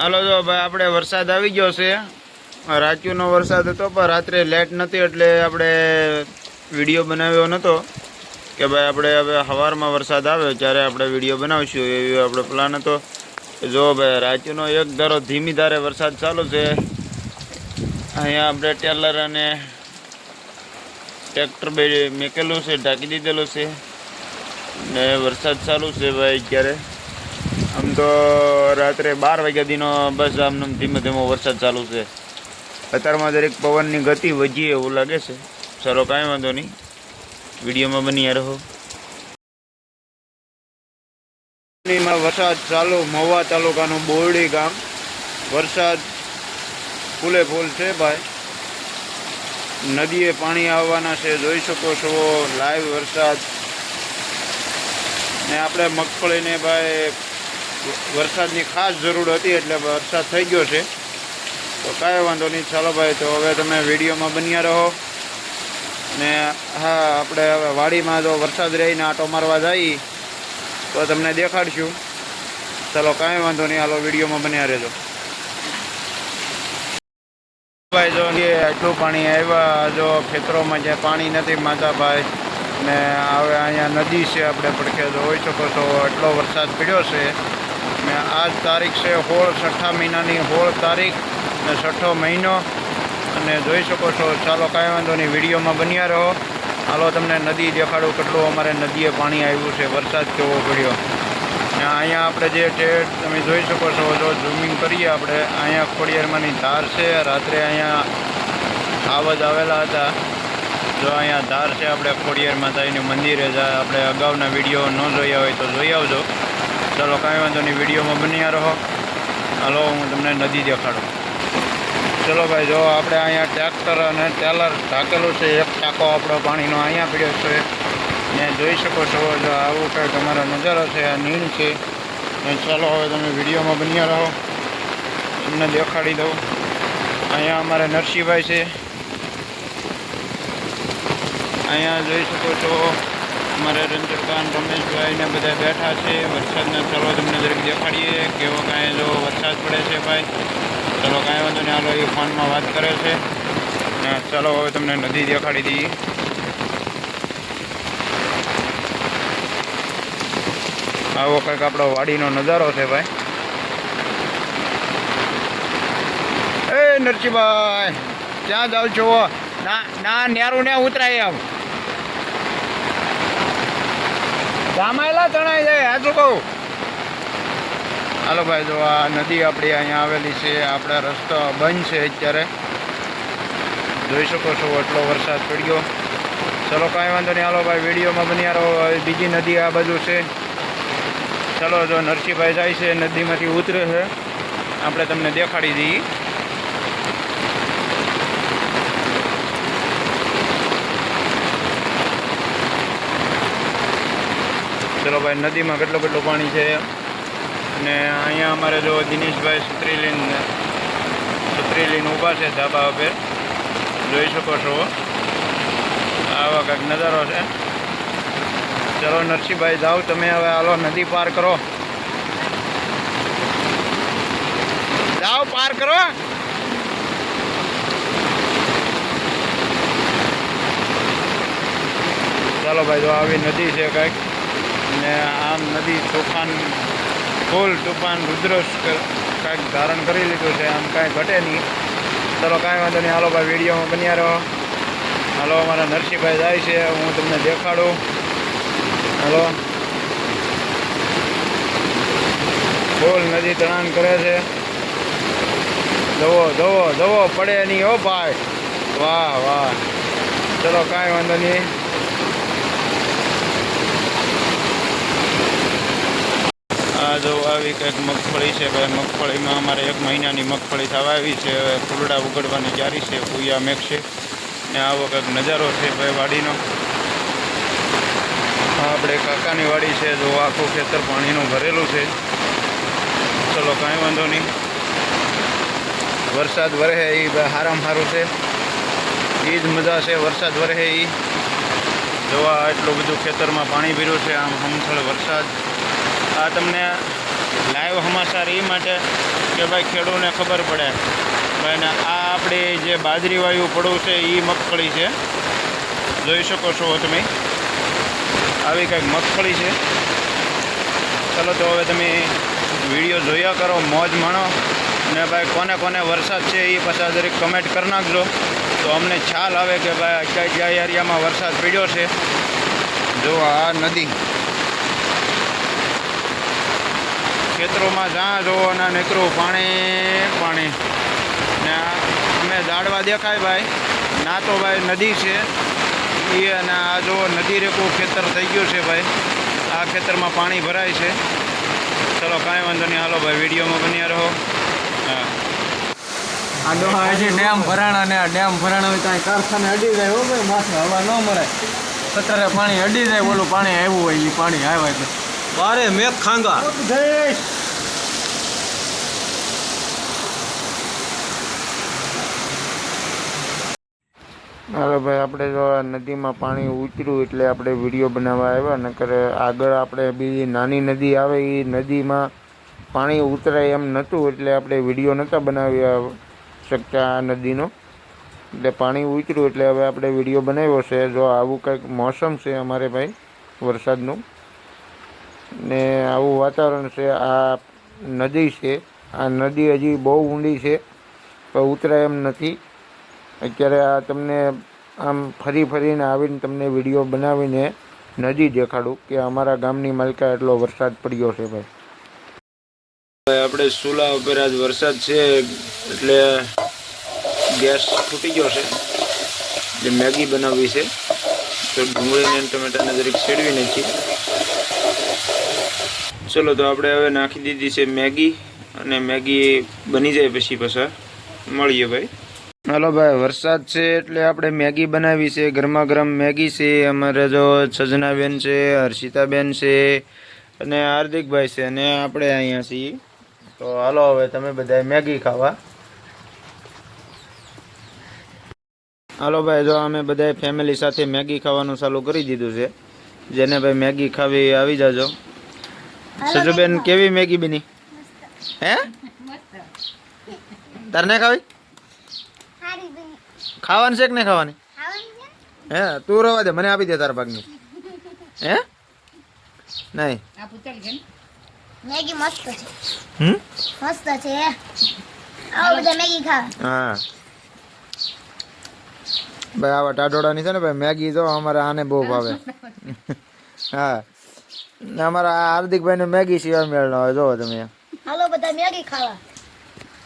હાલો જો ભાઈ આપણે વરસાદ આવી ગયો છે. રાત્યુનો વરસાદ હતો, પણ રાત્રે લેટ નથી, એટલે આપણે વીડિયો બનાવ્યો નહોતો કે ભાઈ, આપણે હવે સવારમાં વરસાદ આવે, ત્યારે આપણે વીડિયો બનાવીશું. એવી આપણો પ્લાન હતો. જો ભાઈ રાત્યુનો એક ધારો ધીમી ધારે વરસાદ ચાલુ છે. અહીંયા આપણે ટેલર અને ટ્રેક્ટર બે મેકેલું છે, ઢાંકી દીધેલું છે. ને વરસાદ ચાલુ છે ભાઈ, અત્યારે. આમ તો રાત્રે બાર વાગ્યા દીનો બસ આમ ધીમે ધીમો વરસાદ ચાલુ છે. અત્યારમાં દરેક પવનની ગતિ વધી એવું લાગે છે. ચાલો કાંઈ વાંધો નહીં. વિડીયોમાં બની રહો. વરસાદ ચાલુ, મહુવા તાલુકાનું બોરડી ગામ. વરસાદ ફૂલે ફૂલ છે ભાઈ. નદીએ પાણી આવવાના છે, જોઈ શકો છો. લાઈવ વરસાદ. ને આપણે મગફળીને ભાઈ વરસાદની ખાસ જરૂર હતી એટલે વરસાદ થઈ ગયો છે. તો કાંઈ વાંધો નહીં, ચાલો ભાઈ, તો હવે તમે વિડીયોમાં બન્યા રહો. ને હા, આપણે હવે વાડીમાં જો વરસાદ રહીને આટો મારવા જઈએ તો તમને દેખાડશું. ચાલો, કાંઈ વાંધો નહીં, હાલો, વિડીયોમાં બન્યા રહેજો. ભાઈ, જો આટલું પાણી આવ્યા, જો ખેતરોમાં જે પાણી નથી માતાભાઈ ને હવે અહીંયા નદી છે, આપણે પડખે જોઈ શકો છો એટલો વરસાદ પડ્યો છે. ને આજ તારીખ છે હોળ છઠ્ઠા મહિનાની હોળ તારીખ ને છઠ્ઠો મહિનો. અને જોઈ શકો છો, ચાલો કાંઈ વાંધો નહીં, વિડીયોમાં બન્યા રહો. હાલો, તમને નદી દેખાડું કેટલું, અમારે નદીએ પાણી આવ્યું છે, વરસાદ કેવો પડ્યો. ને અહીંયા આપણે જે છે, તમે જોઈ શકો છો, જો ઝૂમિંગ કરીએ આપણે, અહીંયા ખોડિયારમાંની ધાર છે, રાત્રે અહીંયા આવજ આવેલા હતા. જો અહીંયા ધાર છે, આપણે ખોડિયાર માતાજીનું મંદિરે આપણે અગાઉના વીડિયો ન જોયા હોય તો જોઈ આવજો. ચાલો, કાંઈ વાંધો નહીં, વિડીયોમાં બન્યા રહો. હાલો, હું તમને નદી દેખાડું. ચલો ભાઈ, જો આપણે અહીંયા ટ્રેક્ટર અને ટેલર ઢાકેલું છે, એક ટાંકો આપણો પાણીનો અહીંયા પીડ્યો છે. ને જોઈ શકો છો, જો આવું કંઈક તમારા નજારો છે આ નીણ છે. ને ચાલો, હવે તમે વિડીયોમાં બન્યા રહો. તમને દેખાડી દઉં. અહીંયા અમારે નરસિંહભાઈ છે. અહીંયા જોઈ શકો છો અમારે રંજનકાન રમેશભાઈ ને બધા બેઠા છે. વરસાદના ચાલો તમને જરીક દેખાડીએ. કેવો કાંઈ જો વરસાદ પડે છે ભાઈ? ચાલો કાંઈ વાંધો નહીં, હાલો એ ફોનમાં વાત કરે છે. ને ચાલો હવે તમને નદી દેખાડી દઈએ. આવો કંઈક આપણો વાડીનો નજારો છે ભાઈ. એ નરસિંહભાઈ, ક્યાં જાવ છો? ના ના નેરું ને ઉતરાય આમ. ગામાયેલા તણાઈ જાય હાચું કહું. હાલો ભાઈ, જો આ નદી આપણી અહીંયા આવેલી છે, આપણા રસ્તો બંધ છે અત્યારે. જોઈ શકો છો એટલો વરસાદ પડ્યો. ચલો, કાંઈ વાંધો નહીં. હાલો ભાઈ, વિડીયોમાં બન્યા રહો. બીજી નદી આ બાજુ છે. ચલો, જો નરસિંહભાઈ જાય છે, નદીમાંથી ઉતરે છે. આપણે તમને દેખાડી દઈએ. ચલો ભાઈ, નદીમાં કેટલું કેટલું પાણી છે? અને અહીંયા અમારે જો દિનેશભાઈ સુત્રીલીન સુત્રીલીન ઊભા છે ધાબા ઉપર. જોઈ શકો છો. આવા કંઈક નજારો છે. ચલો નરસિંહભાઈ, જાઓ તમે હવે, હાલો, નદી પાર કરો. જાઓ, પાર કરો. ચાલો ભાઈ, જો આવી નદી છે કંઈક. ને આમ નદી તોફાન ફૂલ તોફાન, રુદ્રશ કાંઈક ધારણ કરી લીધું છે, આમ કાંઈ ઘટે નહીં. ચલો, કાંઈ વાંધો નહીં. હાલો ભાઈ, વિડીયોમાં બન્યા રહો. હાલો, અમારા નરસિંહભાઈ જાય છે. હું તમને દેખાડું. હાલો. ફૂલ નદી તણાન કરે છે. દવો દવો દવો પડે નહીં હો ભાઈ. વાહ વાહ. ચલો, કાંઈ વાંધો નહીં. આ જો આવી કંઈક મગફળી છે, ભાઈ, મગફળીમાં અમારે એક મહિનાની મગફળી થવા આવી છે ફૂલડા ઉગડવાની જારી છે પૂયા મેઘશે ને આવો કંઈક નજારો છે, ભાઈ, વાડીનો. આપણે કાકાની વાડી છે, જો આખું ખેતર પાણીનું ભરેલું છે. ચલો, કાંઈ વાંધો નહીં. વરસાદ વરહે એ હારામ સારું છે. એ જ મજા છે, વરસાદ વરહે એ જોવા એટલું બધું ખેતરમાં પાણી ભર્યું છે, આમ હમથળ વરસાદ. તમને લાઈવ સમાચાર એ માટે કે ભાઈ ખેડૂતને ખબર પડે. ભાઈ ને આ આપણી જે બાજરીવાયુ પડવું છે એ મગફળી છે. જોઈ શકો છો તમે. આવી કંઈક મગફળી છે. ચલો તો હવે તમે વીડિયો જોયા કરો, મોજ માણો. ને ભાઈ કોને કોને વરસાદ છે એ પાછા જરીક કમેન્ટ કરી નાખજો. તો અમને ખ્યાલ આવે કે ભાઈ કયા કયા એરિયામાં વરસાદ પડ્યો છે. જો આ નદી. ખેતરોમાં જ્યાં જોવો ના નીકળું પાણી પાણી. ને અમે દાડવા દેખાય ભાઈ. ના તો ભાઈ નદી છે. એ અને આ જોવો નદી રેકું ખેતર થઈ ગયું છે ભાઈ. આ ખેતરમાં પાણી ભરાય છે. ચલો કાંઈ વાંધો નહીં. હાલો ભાઈ, વિડીયોમાં બન્યા રહો. હા. આ ડોહા હજી ડેમ ભરાણા ને આ ડેમ ભરાણા હોય ત્યાં કારખાને અડી જાય ભાઈ. માથે હવા ન મરાય. સત્તરે પાણી અડી જાય બોલું પાણી આવ્યું હોય એ પાણી આવ્યા એટલે બારે મેઘ ખાંગા. હાલો ભાઈ આપણે જો આ નદીમાં પાણી ઉતર્યું એટલે આપણે વીડિયો બનાવવા આવ્યા નકર આગળ આપણે બીજી નાની નદી આવે એ નદીમાં પાણી ઉતરાય એમ નહોતું એટલે આપણે વીડિયો નહોતા બનાવી શકતા આ નદીનો. એટલે પાણી ઉતર્યું એટલે હવે આપણે વીડિયો બનાવ્યો છે. જો આવું કંઈક મોસમ છે અમારે ભાઈ વરસાદનું. ને આવું વાતાવરણ છે, આ નદી છે, આ નદી હજી બહુ ઊંડી છે, પણ ઉતરાય એમ નથી. અત્યારે આ તમને આમ ફરી ફરીને આવીને તમને વીડિયો બનાવીને નદી દેખાડું કે અમારા ગામની માલકા એટલો વરસાદ પડ્યો છે ભાઈ. આપણે સુલા ઉપર આજ વરસાદ છે, એટલે ગેસ ફૂટી ગયો છે. જે મેગી બનાવવી છે, તો ડુંગળીને ટમેટાને જરીક શેડવી નાખી ચલો, તો આપણે હવે નાખી દીધી છે મેગી અને મેગી બની જાય પછી પાછા. મળીએ ભાઈ. હાલો ભાઈ, વરસાદ છે એટલે આપણે મેગી બનાવી છે. ગરમા ગરમ મેગી છે. અમારે જો સજનાબેન છે, હર્ષિતાબેન છે અને હાર્દિકભાઈ છે અને આપણે અહીંયા છીએ. તો હાલો, હવે તમે બધા મેગી ખાવા. હાલો ભાઈ, જો અમે બધા ફેમિલી સાથે મેગી ખાવાનું ચાલુ કરી દીધું છે. જેને ભાઈ મેગી ખાવી આવી જાજો. સજુબેન કેવી મેગી બની હે તારને ખાવી ખાવાની છે કે નહીં ખાવાની હે તું રવા દે મને આપી દે તારા ભાગની હે નહીં મેગી મસ્ત છે હમ મસ્ત છે આવો બધા મેગી ખાવા હા ભાઈ આવા ટાઢોળાની છે ને ભાઈ મેગી જો અમારે આને બહુ ભાવે હા ને અમારા આ હાર્દિકભાઈને મેગી સિવાય મેળ ન હોય જોવો તમે. હાલો બધા મેગી ખાવા.